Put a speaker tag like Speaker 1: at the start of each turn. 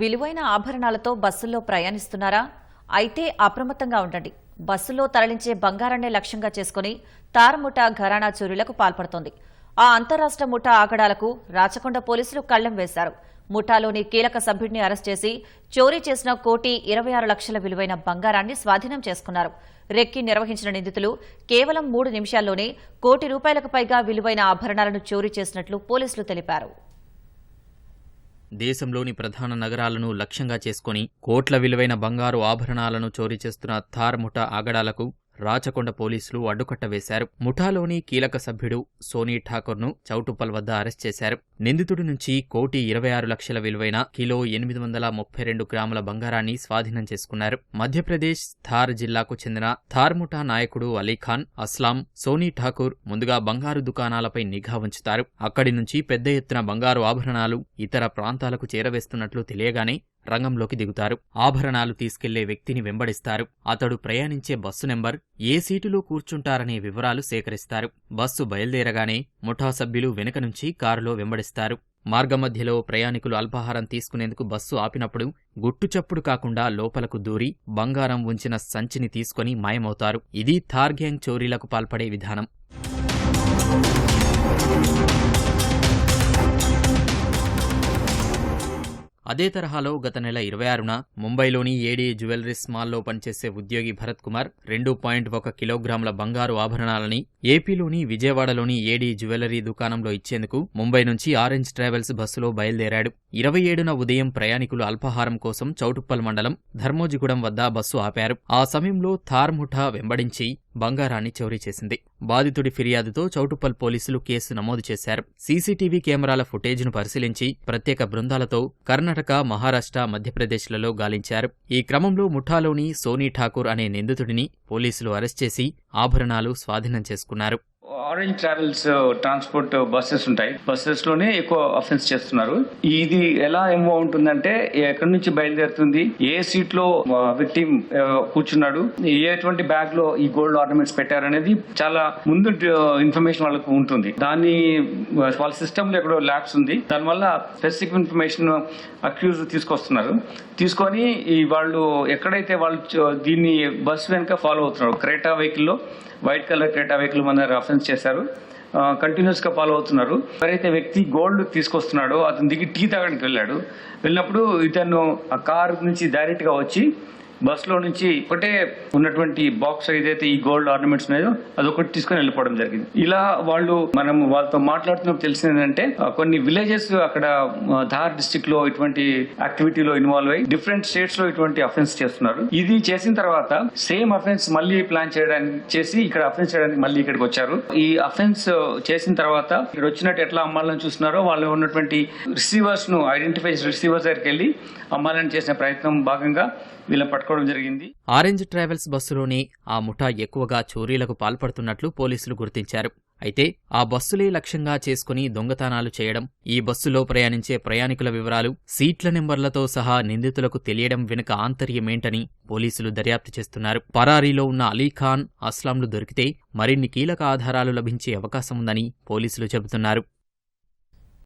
Speaker 1: విలువైన ఆభరణాలతో బస్సుల్లో ప్రయాణిస్తున్నారా? అయితే అప్రమత్తంగా ఉండండి. బస్సులో తరలించే బంగారాన్నే లక్ష్యంగా చేసుకుని తారముఠా ఘరానా చోరీలకు పాల్పడుతోంది. ఆ అంతరాష్ట్ర ముఠా ఆగడాలకు రాచకొండ పోలీసులు కళ్ళెం వేశారు. ముఠాలోని కీలక సభ్యుడిని అరెస్ట్ చేసి చోరీ చేసిన కోటి ఇరవై ఆరు లక్షల విలువైన బంగారాన్ని స్వాధీనం చేసుకున్నారు. రెక్కి నిర్వహించిన నిందితులు కేవలం మూడు నిమిషాల్లోనే కోటి రూపాయలకు పైగా విలువైన ఆభరణాలను చోరీ చేసినట్లు పోలీసులు తెలిపారు.
Speaker 2: దేశంలోని ప్రధాన నగరాలను లక్ష్యంగా చేసుకుని కోట్ల విలువైన బంగారు ఆభరణాలను చోరీ చేస్తున్న థార్ ముఠా ఆగడాలకు రాచకొండ పోలీసులు అడ్డుకట్ట వేశారు. ముఠాలోని కీలక సభ్యుడు సోనీ ఠాకూర్ను చౌటుప్పల్ వద్ద అరెస్ట్ చేశారు. నిందితుడి నుంచి కోటి ఇరవై ఆరు లక్షల విలువైన కిలో ఎనిమిది వందల ముప్పై రెండు గ్రాముల బంగారాన్ని స్వాధీనం చేసుకున్నారు. మధ్యప్రదేశ్ థార్ జిల్లాకు చెందిన థార్ ముఠా నాయకుడు అలీఖాన్ అస్లాం సోనీ ఠాకూర్ ముందుగా బంగారు దుకాణాలపై నిఘా ఉంచుతారు. అక్కడి నుంచి పెద్ద ఎత్తున బంగారు ఆభరణాలు ఇతర ప్రాంతాలకు చేరవేస్తున్నట్లు తెలియగానే రంగంలోకి దిగుతారు. ఆభరణాలు తీసుకెళ్ళే వ్యక్తిని వెంబడిస్తారు. అతడు ప్రయాణించే బస్సు నెంబర్ ఏ సీటులో కూర్చుంటారనే వివరాలు సేకరిస్తారు. బస్సు బయలుదేరగానే ముఠా సభ్యులు వెనుక నుంచి కారులో వెంబడిస్తారు. మార్గమధ్యలో ప్రయాణికులు అల్పాహారం తీసుకునేందుకు బస్సు ఆపినప్పుడు గుట్టుచప్పుడు కాకుండా లోపలకు దూరి బంగారం ఉంచిన సంచిని తీసుకొని మాయమవుతారు. ఇది థార్గ్యాంగ్ చోరీలకు పాల్పడే విధానం. అదే తరహాలో గత నెల ఇరవై ఆరున ముంబైలోని ఏడీ జ్యువెలరీస్ మాల్లో పనిచేసే ఉద్యోగి భరత్ కుమార్ రెండు పాయింట్ ఒక కిలోగ్రాముల బంగారు ఆభరణాలని ఏపీలోని విజయవాడలోని ఏడీ జ్యువెలరీ దుకాణంలో ఇచ్చేందుకు ముంబై నుంచి ఆరెంజ్ ట్రావెల్స్ బస్సులో బయలుదేరాడు. ఇరవై ఏడున ఉదయం ప్రయాణికులు అల్పాహారం కోసం చౌటుప్పల్ మండలం ధర్మోజిగూడెం వద్ద బస్సు ఆపారు. ఆ సమయంలో థార్ ముఠా వెంబడించి బంగారాన్ని చోరీ చేసింది. బాధితుడి ఫిర్యాదుతో చౌటుప్పల్ పోలీసులు కేసు నమోదు చేశారు. సీసీటీవీ కెమెరాల ఫుటేజ్ను పరిశీలించి ప్రత్యేక బృందాలతో కర్ణాటక మహారాష్ట్ర మధ్యప్రదేశ్లలో గాలించారు. ఈ క్రమంలో ముఠాలోని సోనీ ఠాకూర్ అనే నిందితుడిని పోలీసులు అరెస్ట్ చేసి ఆభరణాలు స్వాధీనం చేసుకున్నారు.
Speaker 3: ఆరెంజ్ ట్రావెల్స్ ట్రాన్స్పోర్ట్ బస్సెస్ ఉంటాయి. బస్సెస్లోనే ఎక్కువ అఫెన్స్ చేస్తున్నారు. ఇది ఎలా ఏమో ఉంటుందంటే ఎక్కడి నుంచి బయలుదేరుతుంది ఏ సీట్లో విక్టిమ్ కూర్చున్నాడు ఎటువంటి బ్యాగ్లో ఈ గోల్డ్ ఆర్నమెంట్స్ పెట్టారనేది చాలా ముందు ఇన్ఫర్మేషన్ వాళ్ళకు ఉంటుంది. దాన్ని వాళ్ళ సిస్టమ్లో ఎక్కడో ల్యాబ్స్ ఉంది. దానివల్ల స్పెసిఫిక్ ఇన్ఫర్మేషన్ అక్యూజ్ తీసుకొస్తున్నారు. తీసుకొని ఈ వాళ్ళు ఎక్కడైతే వాళ్ళు దీన్ని బస్ వెనుక ఫాలో అవుతున్నారు క్రేటా వెహికల్లో వైట్ కలర్ క్రేటా వెహికల్ మన అఫెన్స్ చేశారు. కంటిన్యూస్గా ఫాలో అవుతున్నారు. ఎవరైతే వ్యక్తి గోల్డ్ తీసుకొస్తున్నాడో అతను దిగి టీ తాగడానికి వెళ్ళాడు. వెళ్ళినప్పుడు ఇతను ఆ కార్ నుంచి డైరెక్ట్గా వచ్చి బస్సులో నుంచి ఒకటే ఉన్నటువంటి బాక్స్ ఏదైతే ఈ గోల్డ్ ఆర్నమెంట్స్ ఉన్నాయో అదొకటి తీసుకుని వెళ్ళిపోవడం జరిగింది. ఇలా వాళ్ళు మనం వాళ్ళతో మాట్లాడుతున్నప్పుడు తెలిసింది ఏంటంటే కొన్ని విలేజెస్ అక్కడ ధార్ డిస్టిక్లో ఇటువంటి యాక్టివిటీలో ఇన్వాల్వ్ అయ్యి డిఫరెంట్ స్టేట్స్లో ఇటువంటి అఫెన్స్ చేస్తున్నారు. ఇది చేసిన తర్వాత సేమ్ అఫెన్స్ మళ్ళీ ప్లాన్ చేయడానికి చేసి ఇక్కడ అఫెన్స్ చేయడానికి మళ్ళీ ఇక్కడికి వచ్చారు. ఈ అఫెన్స్ చేసిన తర్వాత ఇక్కడ వచ్చినట్టు ఎట్లా అమ్మాలని చూస్తున్నారో వాళ్ళు ఉన్నటువంటి రిసీవర్స్ను ఐడెంటిఫై రిసీవర్స్ దగ్గరికి వెళ్ళి అమ్మాలని చేసిన ప్రయత్నం భాగంగా వీళ్ళని పట్టుకోవడం జరిగింది.
Speaker 2: ఆరెంజ్ ట్రావెల్స్ బస్సులోనే ఆ ముఠా ఎక్కువగా చోరీలకు పాల్పడుతున్నట్లు పోలీసులు గుర్తించారు. అయితే ఆ బస్సులే లక్ష్యంగా చేసుకుని దొంగతనాలు చేయడం ఈ బస్సులో ప్రయాణించే ప్రయాణికుల వివరాలు సీట్ల నెంబర్లతో సహా నిందితులకు తెలియడం వెనుక ఆంతర్యమేంటని పోలీసులు దర్యాప్తు చేస్తున్నారు. పరారీలో ఉన్న అలీఖాన్ అస్లాంలు దొరికితే మరిన్ని కీలక ఆధారాలు లభించే అవకాశం ఉందని పోలీసులు చెబుతున్నారు.